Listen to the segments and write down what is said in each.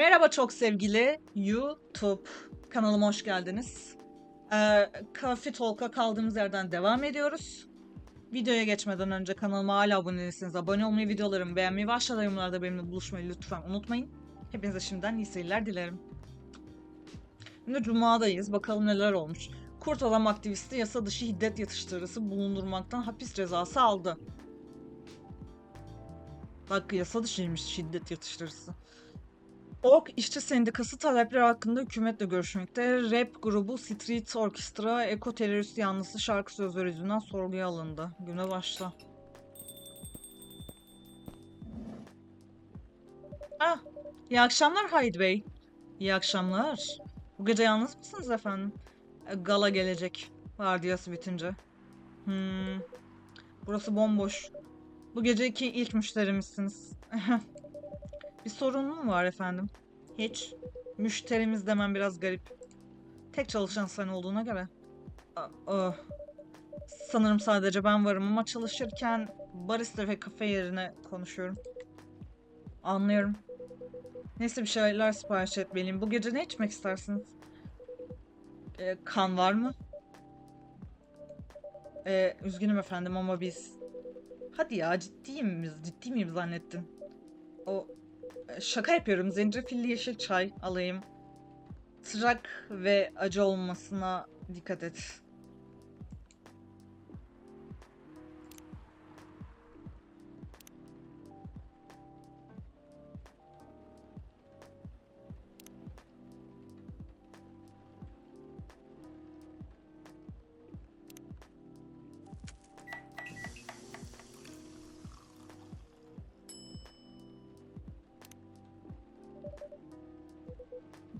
Merhaba çok sevgili YouTube kanalıma hoş geldiniz. Ee, Coffee Talk'a kaldığımız yerden devam ediyoruz. Videoya geçmeden önce kanalıma hala abone değilseniz abone olmayı, videolarımı beğenmeyi ve aşağıda yorumlarda benimle buluşmayı lütfen unutmayın. Hepinize şimdiden iyi seyirler dilerim. Şimdi Cuma'dayız. Bakalım neler olmuş. Kurt adam aktivisti yasa dışı şiddet yatıştırıcısı bulundurmaktan hapis cezası aldı. Bak yasa dışıymış şiddet yatıştırıcısı. Ork İşçi Sendikası talepleri hakkında hükümetle görüşmekte. Rap grubu Street Orchestra, Eko terörist yanlısı şarkı sözleri yüzünden sorguya alındı. Güne başla. Ah, iyi akşamlar Haydi Bey. İyi akşamlar. Bu gece yalnız mısınız efendim? E, Gala gelecek. Vardiyası bitince. Hmm. Burası bomboş. Bu geceki ilk müşterimizsiniz. Bir sorun mu var efendim? Hiç. Müşterimiz demem biraz garip. Tek çalışan sen olduğuna göre. A- ah. Sanırım sadece ben varım ama çalışırken barista ve kafe yerine konuşuyorum. Anlıyorum. Neyse bir şeyler sipariş etmeliyim. Bu gece ne içmek istersiniz? Ee, kan var mı? Ee, üzgünüm efendim ama biz... Hadi ya ciddi? Ciddi miyim zannettin? O şaka yapıyorum. Zencefilli yeşil çay alayım. Sıcak ve acı olmasına dikkat et.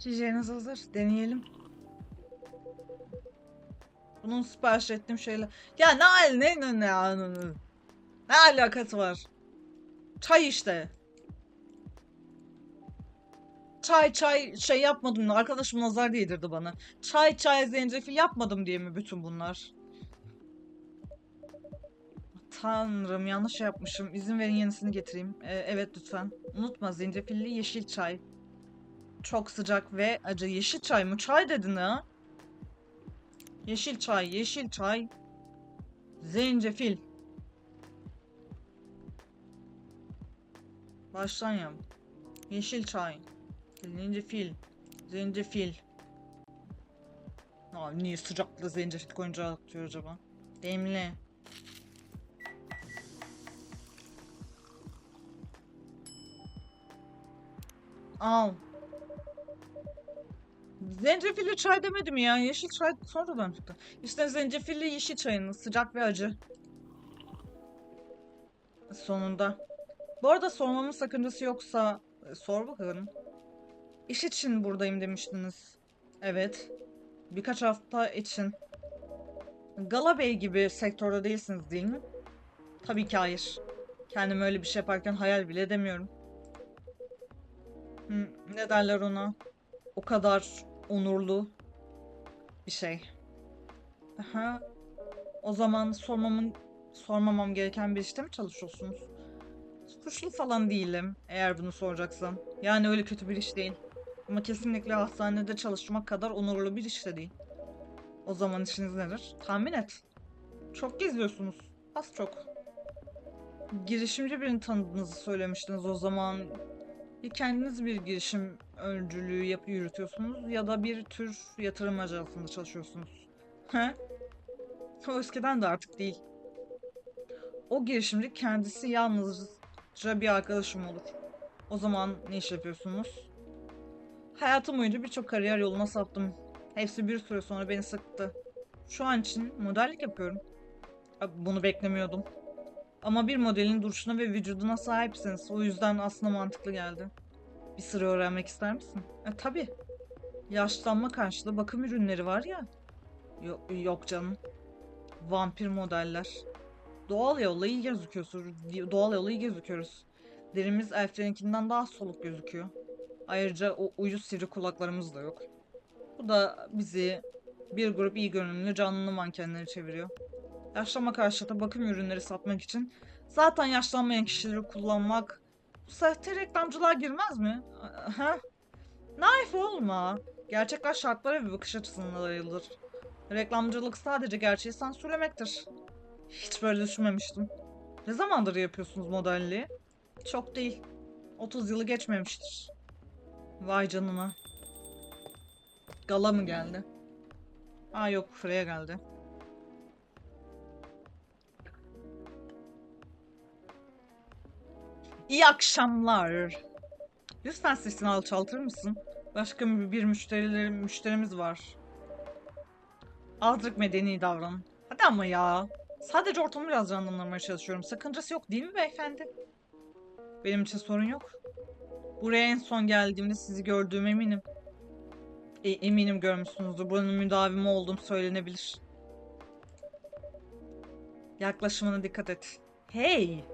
İçeceğiniz hazır. Deneyelim. Bunun sipariş ettiğim şeyler. Ya ne ne ne ne ne, ne, ne alakası var? Çay işte. Çay çay şey yapmadım. Arkadaşım nazar değdirdi bana. Çay çay zencefil yapmadım diye mi bütün bunlar? Tanrım yanlış yapmışım. İzin verin yenisini getireyim. Ee, evet lütfen. Unutma zencefilli yeşil çay. Çok sıcak ve acı. Yeşil çay mı? Çay dedin ha? Yeşil çay, yeşil çay. Zencefil. Baştan yap. Yeşil çay. Zencefil. Zencefil. Aa, niye sıcakta zencefil koyunca atıyor acaba? Demli. Al. Zencefilli çay demedim ya. Yeşil çay sonradan çıktı. İşte zencefilli yeşil çayınız. Sıcak ve acı. Sonunda. Bu arada sormamın sakıncası yoksa e, sor bakalım. İş için buradayım demiştiniz. Evet. Birkaç hafta için. Gala Bey gibi sektörde değilsiniz değil mi? Tabii ki hayır. Kendim öyle bir şey yaparken hayal bile edemiyorum. Hmm, ne derler ona? O kadar onurlu bir şey. Aha. O zaman sormamın sormamam gereken bir işte mi çalışıyorsunuz? Suçlu falan değilim eğer bunu soracaksan. Yani öyle kötü bir iş değil. Ama kesinlikle hastanede çalışmak kadar onurlu bir iş de değil. O zaman işiniz nedir? Tahmin et. Çok geziyorsunuz. Az çok. Girişimci birini tanıdığınızı söylemiştiniz o zaman. Ya kendiniz bir girişim öncülüğü yap yürütüyorsunuz ya da bir tür yatırım ajansında çalışıyorsunuz. He? O eskiden de artık değil. O girişimci kendisi yalnızca bir arkadaşım olur. O zaman ne iş yapıyorsunuz? Hayatım boyunca birçok kariyer yoluna saptım. Hepsi bir süre sonra beni sıktı. Şu an için modellik yapıyorum. Bunu beklemiyordum. Ama bir modelin duruşuna ve vücuduna sahipsiniz. O yüzden aslında mantıklı geldi. Bir sır öğrenmek ister misin? E tabii. Yaşlanma karşılığı bakım ürünleri var ya. Yok, yok canım. Vampir modeller. Doğal yolla iyi gözüküyoruz. Doğal yolla iyi gözüküyoruz. Derimiz elflerinkinden daha soluk gözüküyor. Ayrıca o uyuz sivri kulaklarımız da yok. Bu da bizi bir grup iyi görünümlü canlı mankenleri çeviriyor. Yaşlanma karşıtı bakım ürünleri satmak için zaten yaşlanmayan kişileri kullanmak bu sahte reklamcılığa girmez mi? Naif olma. Gerçekler şartlara ve bakış açısına dayalıdır. Reklamcılık sadece gerçeği sansürlemektir. Hiç böyle düşünmemiştim. Ne zamandır yapıyorsunuz modelliği? Çok değil. 30 yılı geçmemiştir. Vay canına. Gala mı geldi? Aa yok Freya geldi. İyi akşamlar. Lütfen sesini alçaltır mısın? Başka bir, müşterilerim, müşterimiz var. Azıcık medeni davran. Hadi ama ya. Sadece ortamı biraz canlandırmaya çalışıyorum. Sakıncası yok değil mi beyefendi? Benim için sorun yok. Buraya en son geldiğimde sizi gördüğüm eminim. E, eminim görmüşsünüzdür. Buranın müdavimi olduğum söylenebilir. Yaklaşımına dikkat et. Hey!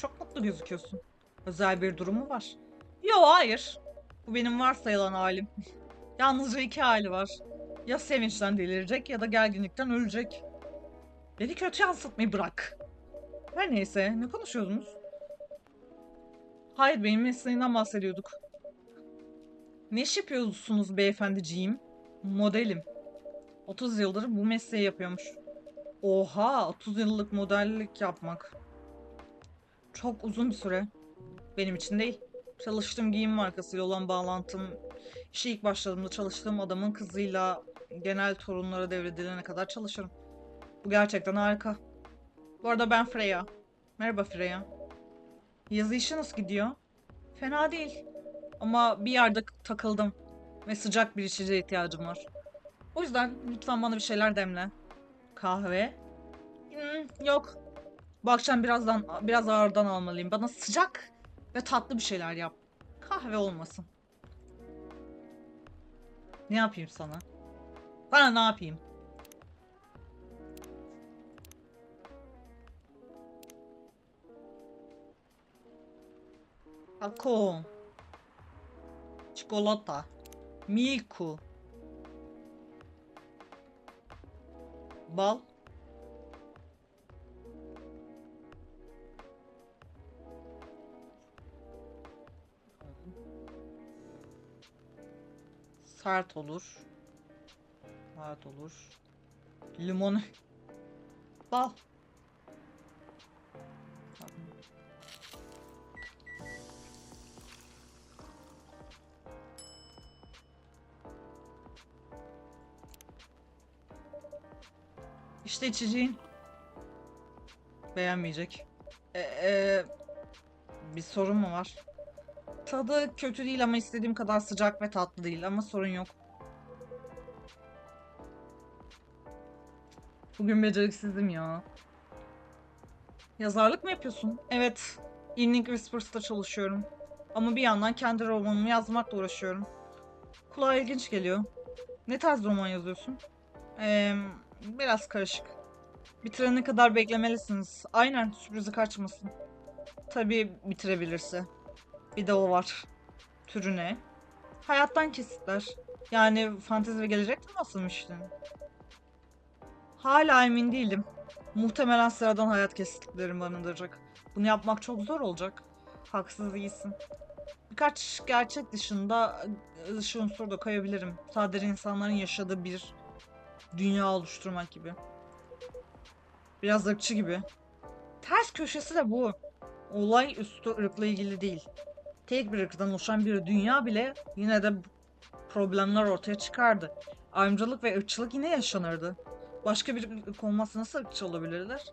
Çok mutlu gözüküyorsun. Özel bir durum mu var? Yo hayır. Bu benim varsayılan halim. Yalnızca iki hali var. Ya sevinçten delirecek ya da gerginlikten ölecek. Beni kötü yansıtmayı bırak. Her neyse ne konuşuyordunuz? Hayır benim mesleğinden bahsediyorduk. Ne iş yapıyorsunuz beyefendiciğim? Modelim. 30 yıldır bu mesleği yapıyormuş. Oha 30 yıllık modellik yapmak. Çok uzun bir süre. Benim için değil. Çalıştığım giyim markasıyla olan bağlantım, işe ilk başladığımda çalıştığım adamın kızıyla genel torunlara devredilene kadar çalışırım. Bu gerçekten harika. Bu arada ben Freya. Merhaba Freya. Yazı işi nasıl gidiyor? Fena değil. Ama bir yerde takıldım. Ve sıcak bir içeceğe ihtiyacım var. O yüzden lütfen bana bir şeyler demle. Kahve? Hmm, yok. Bu akşam birazdan biraz ağırdan almalıyım. Bana sıcak ve tatlı bir şeyler yap. Kahve olmasın. Ne yapayım sana? Bana ne yapayım? Kakao. Çikolata. Milku. Bal. Sert olur. Sert olur. Limon. Bal. İşte içeceğin. Beğenmeyecek. Ee, e, bir sorun mu var? Tadı kötü değil ama istediğim kadar sıcak ve tatlı değil ama sorun yok. Bugün beceriksizim ya. Yazarlık mı yapıyorsun? Evet. Evening Whispers'ta çalışıyorum. Ama bir yandan kendi romanımı yazmakla uğraşıyorum. Kulağa ilginç geliyor. Ne tarz roman yazıyorsun? Ee, biraz karışık. Bitirene kadar beklemelisiniz. Aynen sürprizi kaçmasın. Tabii bitirebilirse. Bir de o var. Türü ne? Hayattan kesitler. Yani fantezi ve gelecek temasıymıştın. Hala emin değilim. Muhtemelen sıradan hayat kesitlerim barındıracak. Bunu yapmak çok zor olacak. Haksız değilsin. Birkaç gerçek dışında dışı unsur da koyabilirim. Sadece insanların yaşadığı bir dünya oluşturmak gibi. Biraz ırkçı gibi. Ters köşesi de bu. Olay üstü ırkla ilgili değil. Tek bir ırktan oluşan bir dünya bile yine de problemler ortaya çıkardı. Ayrımcılık ve ırkçılık yine yaşanırdı. Başka bir ırk olmazsa nasıl ırkçı olabilirler?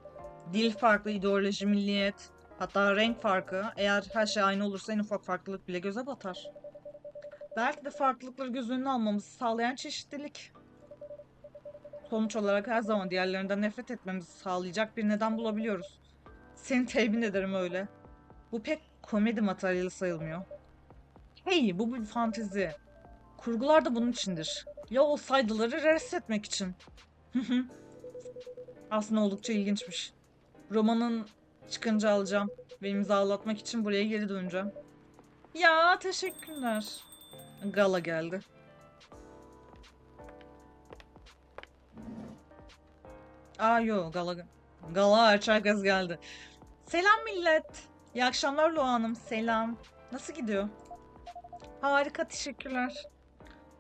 Dil farklı, ideoloji, milliyet, hatta renk farkı. Eğer her şey aynı olursa en ufak farklılık bile göze batar. Belki de farklılıkları göz önüne almamızı sağlayan çeşitlilik. Sonuç olarak her zaman diğerlerinden nefret etmemizi sağlayacak bir neden bulabiliyoruz. Seni temin ederim öyle. Bu pek komedi materyali sayılmıyor. Hey bu bir fantezi. Kurgular da bunun içindir. Ya olsaydıları resetmek için. Aslında oldukça ilginçmiş. Romanın çıkınca alacağım ve imzalatmak için buraya geri döneceğim. Ya teşekkürler. Gala geldi. Aa yo gala gala aç herkes geldi. Selam millet. İyi akşamlar Loğa Hanım. Selam. Nasıl gidiyor? Harika, teşekkürler.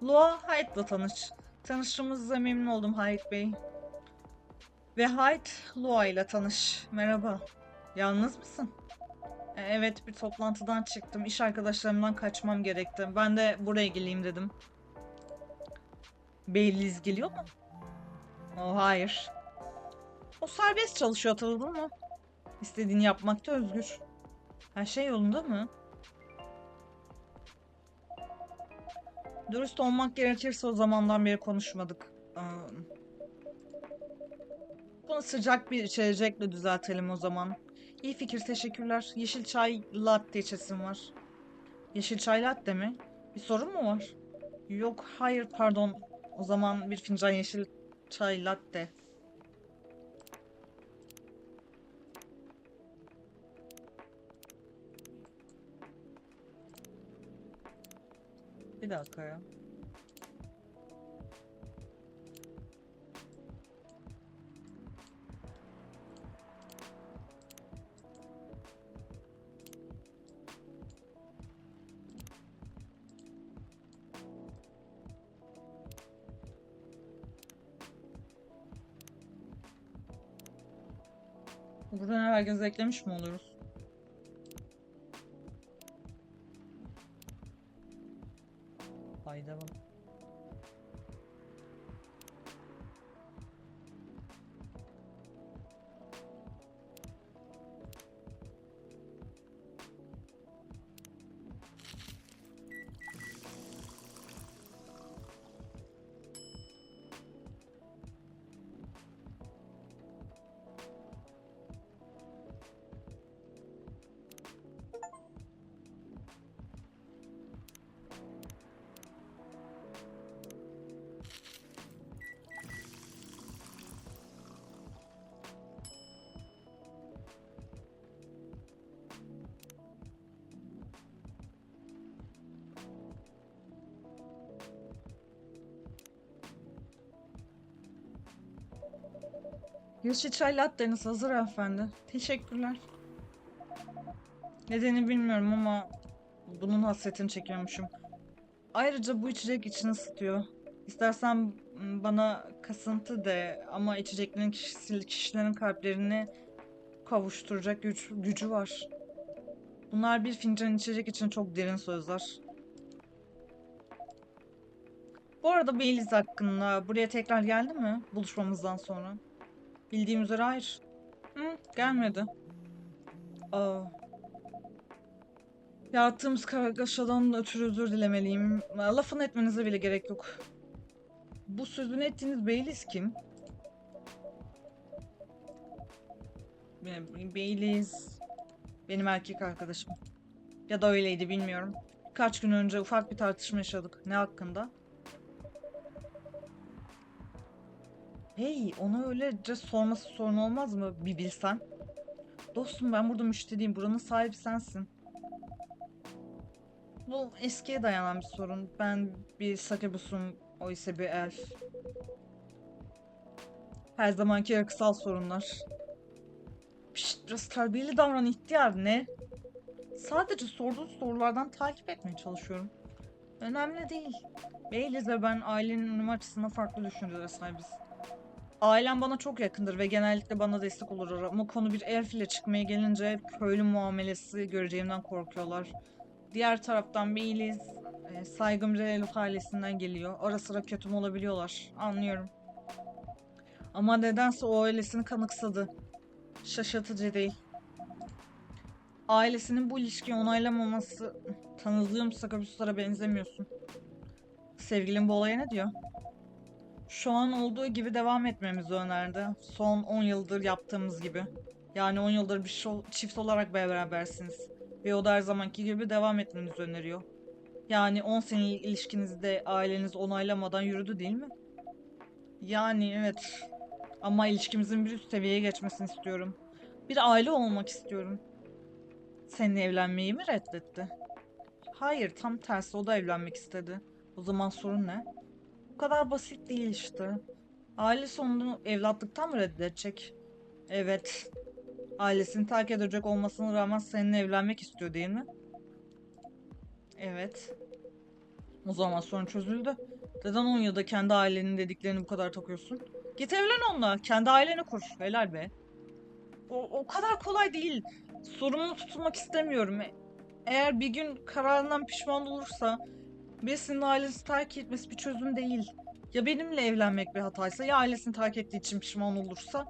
Loa Hayd'la tanış. Tanıştığımıza memnun oldum Hayd Bey. Ve Hayd, Loa ile tanış. Merhaba. Yalnız mısın? E, Evet, bir toplantıdan çıktım. İş arkadaşlarımdan kaçmam gerekti. Ben de buraya geleyim dedim. Beyliz geliyor mu? Oh, hayır. O serbest çalışıyor hatırladın mı? İstediğini yapmakta özgür. Her şey yolunda mı? Dürüst olmak gerekirse o zamandan beri konuşmadık. Bunu sıcak bir içecekle düzeltelim o zaman. İyi fikir, teşekkürler. Yeşil çay latte içesim var. Yeşil çay latte mi? Bir sorun mu var? Yok, hayır pardon. O zaman bir fincan yeşil çay latte. Bir dakika ya. Buradan herkes eklemiş mi oluruz? Yeşil çay latteniz hazır efendi. Teşekkürler. Nedeni bilmiyorum ama bunun hasretini çekiyormuşum. Ayrıca bu içecek içini ısıtıyor. İstersen bana kasıntı de ama içeceklerin kişisi, kişilerin kalplerini kavuşturacak güç, gücü var. Bunlar bir fincan içecek için çok derin sözler. Bu arada Baileys hakkında buraya tekrar geldi mi buluşmamızdan sonra? Bildiğim üzere hayır. Hı, gelmedi. Aa. Yarattığımız kargaşadan ötürü özür dilemeliyim. Lafını etmenize bile gerek yok. Bu sözünü ettiğiniz Baileys kim? Be- Baileys benim erkek arkadaşım. Ya da öyleydi bilmiyorum. Kaç gün önce ufak bir tartışma yaşadık. Ne hakkında? Hey, ona öylece sorması sorun olmaz mı? Bir bilsen. Dostum ben burada müşteriyim. Buranın sahibi sensin. Bu eskiye dayanan bir sorun. Ben bir sakebusum, o ise bir elf. Her zamanki yargısal sorunlar. Pişt, biraz terbiyeli davran ihtiyar ne? Sadece sorduğun sorulardan takip etmeye çalışıyorum. Önemli değil. Beyliz ve ben ailenin açısından farklı düşüncelere sahibiz. Ailem bana çok yakındır ve genellikle bana destek olurlar ama konu bir elf ile çıkmaya gelince köylü muamelesi göreceğimden korkuyorlar. Diğer taraftan Baileys e, saygım Relef ailesinden geliyor. Ara sıra kötü mü olabiliyorlar. Anlıyorum. Ama nedense o ailesini kanıksadı. Şaşırtıcı değil. Ailesinin bu ilişkiyi onaylamaması tanıdığım sakabüslara benzemiyorsun. Sevgilin bu olaya ne diyor? Şu an olduğu gibi devam etmemizi önerdi. Son 10 yıldır yaptığımız gibi. Yani 10 yıldır bir şo- çift olarak berabersiniz. Ve o da her zamanki gibi devam etmenizi öneriyor. Yani 10 senelik ilişkinizde aileniz onaylamadan yürüdü değil mi? Yani evet. Ama ilişkimizin bir üst seviyeye geçmesini istiyorum. Bir aile olmak istiyorum. Seninle evlenmeyi mi reddetti? Hayır, tam tersi o da evlenmek istedi. O zaman sorun ne? Bu kadar basit değil işte. Ailesi onu evlatlıktan mı reddedecek? Evet. Ailesini terk edecek olmasına rağmen seninle evlenmek istiyor değil mi? Evet. O zaman sorun çözüldü. Neden 10 yılda kendi ailenin dediklerini bu kadar takıyorsun? Git evlen onunla. Kendi aileni kur. Helal be. O, o kadar kolay değil. Sorumlu tutulmak istemiyorum. E- Eğer bir gün kararından pişman olursa birisinin ailesini terk etmesi bir çözüm değil. Ya benimle evlenmek bir hataysa ya ailesini terk ettiği için pişman olursa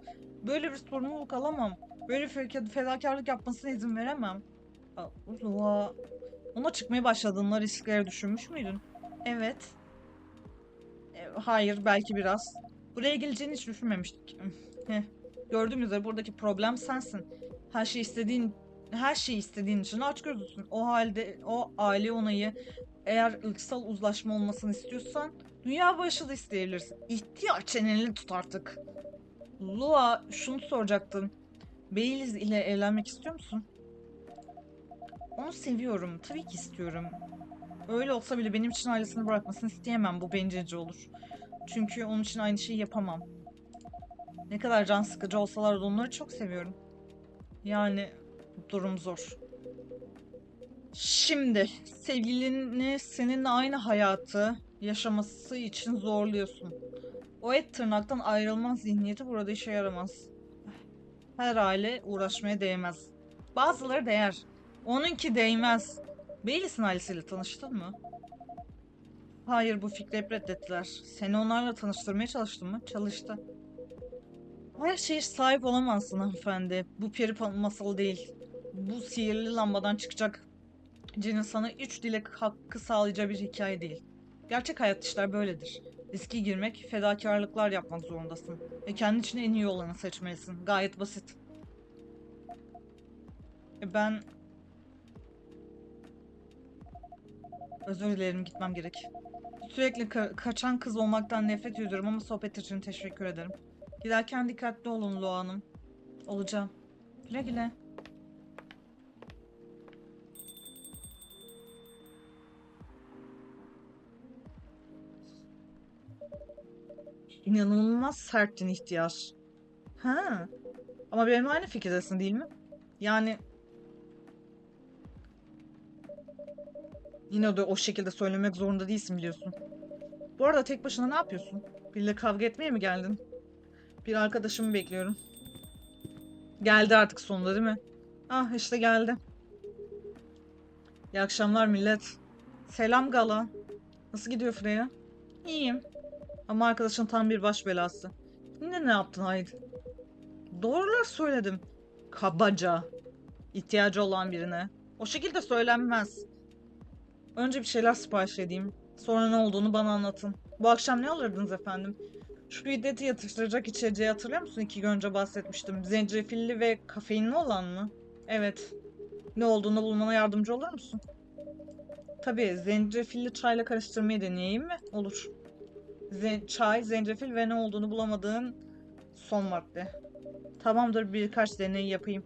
böyle bir sorumluluk alamam. Böyle fedakarlık yapmasına izin veremem. Ula, ona çıkmaya başladığında riskleri düşünmüş müydün? Evet. E, hayır, belki biraz. Buraya geleceğini hiç düşünmemiştik. Gördüğüm üzere buradaki problem sensin. Her şey istediğin her şeyi istediğin için açgözlüsün. O halde o aile onayı eğer ırksal uzlaşma olmasını istiyorsan dünya başı da isteyebilirsin. İhtiyar çeneni tut artık. Lua şunu soracaktım. Beyliz ile evlenmek istiyor musun? Onu seviyorum. Tabii ki istiyorum. Öyle olsa bile benim için ailesini bırakmasını isteyemem. Bu bencilce olur. Çünkü onun için aynı şeyi yapamam. Ne kadar can sıkıcı olsalar da onları çok seviyorum. Yani durum zor. Şimdi sevgilini seninle aynı hayatı yaşaması için zorluyorsun. O et tırnaktan ayrılmaz zihniyeti burada işe yaramaz. Her aile uğraşmaya değmez. Bazıları değer. Onunki değmez. Beylis'in ailesiyle tanıştın mı? Hayır bu fikri hep reddettiler. Seni onlarla tanıştırmaya çalıştım mı? Çalıştı. Her şeye sahip olamazsın hanımefendi. Bu peri masalı değil. Bu sihirli lambadan çıkacak cinin sana üç dilek hakkı sağlayacağı bir hikaye değil. Gerçek hayat işler böyledir. Riske girmek, fedakarlıklar yapmak zorundasın. Ve kendi için en iyi olanı seçmelisin. Gayet basit. E ben... Özür dilerim gitmem gerek. Sürekli ka- kaçan kız olmaktan nefret ediyorum ama sohbet için teşekkür ederim. Giderken dikkatli olun Loğa Hanım. Olacağım. Güle güle. İnanılmaz serttin ihtiyar. Ha. Ama benimle aynı fikirdesin değil mi? Yani yine de o şekilde söylemek zorunda değilsin biliyorsun. Bu arada tek başına ne yapıyorsun? Biriyle kavga etmeye mi geldin? Bir arkadaşımı bekliyorum. Geldi artık sonunda değil mi? Ah işte geldi. İyi akşamlar millet. Selam Gala. Nasıl gidiyor Freya? İyiyim. Ama arkadaşın tam bir baş belası. Yine ne yaptın Haydi? Doğrular söyledim. Kabaca. İhtiyacı olan birine. O şekilde söylenmez. Önce bir şeyler sipariş edeyim. Sonra ne olduğunu bana anlatın. Bu akşam ne alırdınız efendim? Şu hiddeti yatıştıracak içeceği hatırlıyor musun? İki gün önce bahsetmiştim. Zencefilli ve kafeinli olan mı? Evet. Ne olduğunu bulmana yardımcı olur musun? Tabii, zencefilli çayla karıştırmayı deneyeyim mi? Olur. Ze- çay, zencefil ve ne olduğunu bulamadığın son madde. Tamamdır, birkaç deney yapayım.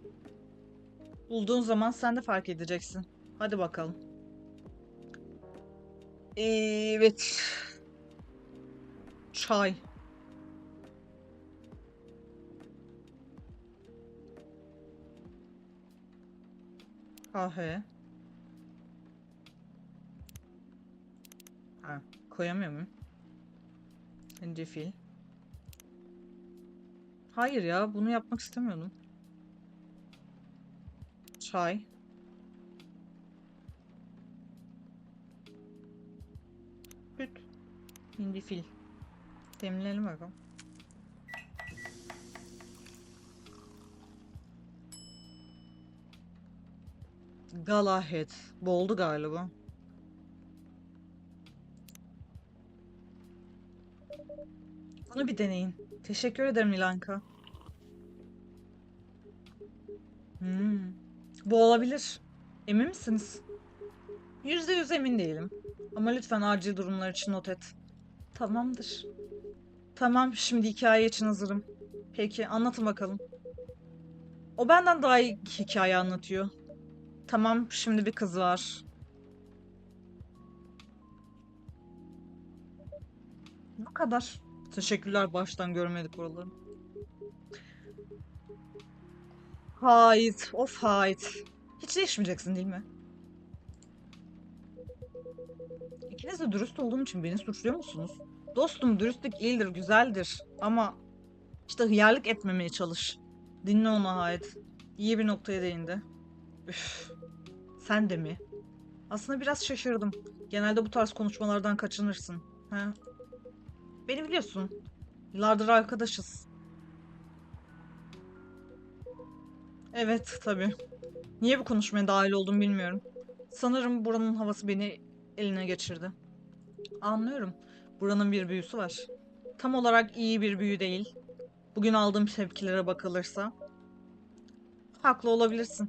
Bulduğun zaman sen de fark edeceksin. Hadi bakalım. Evet. Çay. Kahve. Ha, koyamıyor muyum? Zencefil. Hayır ya, bunu yapmak istemiyordum. Çay. Süt. Zencefil. Demleyelim bakalım. Galahet. Bu oldu galiba. Bunu bir deneyin. Teşekkür ederim Milanka. Hmm. Bu olabilir. Emin misiniz? Yüzde yüz emin değilim. Ama lütfen acil durumlar için not et. Tamamdır. Tamam, şimdi hikaye için hazırım. Peki, anlatın bakalım. O benden daha iyi hikaye anlatıyor. Tamam, şimdi bir kız var. Bu kadar. Teşekkürler, baştan görmedik oraları. Hayt, of hayt. Hiç değişmeyeceksin değil mi? İkiniz de dürüst olduğum için beni suçluyor musunuz? Dostum dürüstlük iyidir, güzeldir. Ama işte hıyarlık etmemeye çalış. Dinle onu Hayat. İyi bir noktaya değindi. Üf. Sen de mi? Aslında biraz şaşırdım. Genelde bu tarz konuşmalardan kaçınırsın. He? Beni biliyorsun. Yıllardır arkadaşız. Evet, tabii. Niye bu konuşmaya dahil oldum bilmiyorum. Sanırım buranın havası beni eline geçirdi. Anlıyorum. Buranın bir büyüsü var. Tam olarak iyi bir büyü değil. Bugün aldığım tepkilere bakılırsa. Haklı olabilirsin.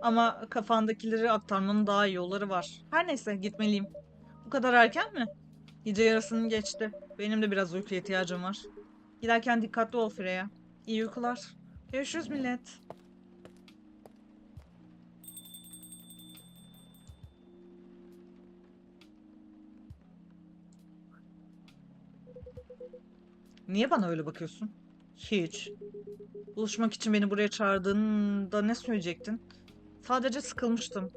Ama kafandakileri aktarmanın daha iyi yolları var. Her neyse gitmeliyim. Bu kadar erken mi? Gece yarısının geçti. Benim de biraz uykuya ihtiyacım var. Giderken dikkatli ol Freya. İyi uykular. Görüşürüz millet. Niye bana öyle bakıyorsun? Hiç. Buluşmak için beni buraya çağırdığında ne söyleyecektin? Sadece sıkılmıştım.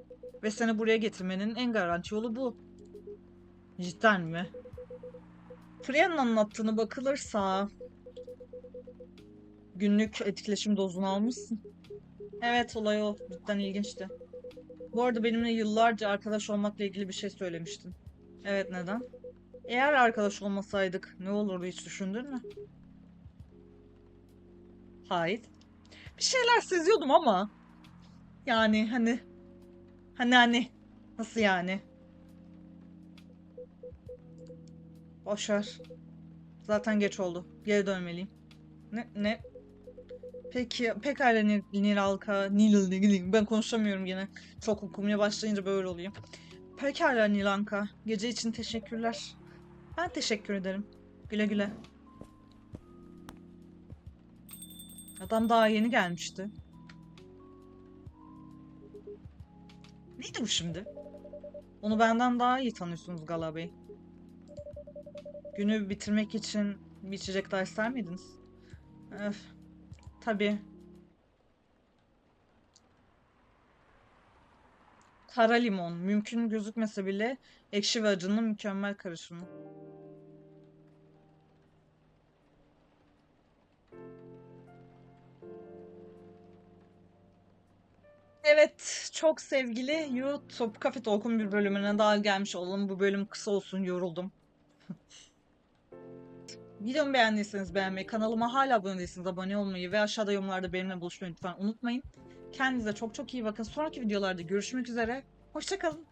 Ve seni buraya getirmenin en garanti yolu bu. Cidden mi? Freya'nın anlattığını bakılırsa... Günlük etkileşim dozunu almışsın. Evet olay o. Cidden ilginçti. Bu arada benimle yıllarca arkadaş olmakla ilgili bir şey söylemiştin. Evet neden? Eğer arkadaş olmasaydık ne olurdu hiç düşündün mü? Hayır. Bir şeyler seziyordum ama. Yani hani. Hani hani. Nasıl yani? Boşver. Zaten geç oldu. Geri dönmeliyim. Ne? Ne? Peki pekala Nil. Nil, Nil, ben konuşamıyorum yine. Çok okumaya başlayınca böyle oluyor. Pekala Nilanka. Gece için teşekkürler. Ben teşekkür ederim. Güle güle. Adam daha yeni gelmişti. Neydi bu şimdi? Onu benden daha iyi tanıyorsunuz Gala. Günü bitirmek için bir içecek daha ister miydiniz? Öf. Tabii. Kara limon. Mümkün gözükmese bile ekşi ve acının mükemmel karışımı. Evet, çok sevgili YouTube Cafe Talk'un bir bölümüne daha gelmiş olalım. Bu bölüm kısa olsun, yoruldum. Videomu beğendiyseniz beğenmeyi, kanalıma hala abone değilseniz abone olmayı ve aşağıda yorumlarda benimle buluşmayı lütfen unutmayın. Kendinize çok çok iyi bakın. Sonraki videolarda görüşmek üzere. Hoşçakalın.